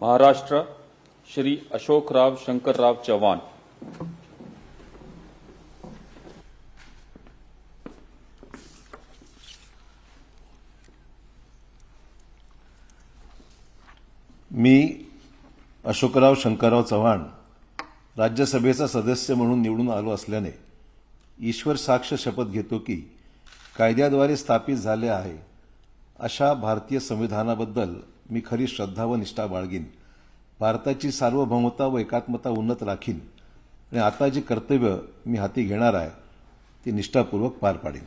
महाराष्ट्र श्री अशोकराव शंकरराव चव्हाण. मी अशोकराव शंकरराव चव्हाण राज्यसभेचा सदस्य म्हणून निवडून आलो असल्याने ईश्वर साक्ष शपथ घेतो की कायद्याद्वारे स्थापित झाले आहे अशा भारतीय संविधानाबद्दल मी खरी श्रद्धा व निष्ठा बाळगीन. भारताची सार्वभौमता व एकात्मता उन्नत राखीन. आणि आता जी कर्तव्य मी हाती घेणार आहे ती निष्ठापूर्वक पार पाडीन.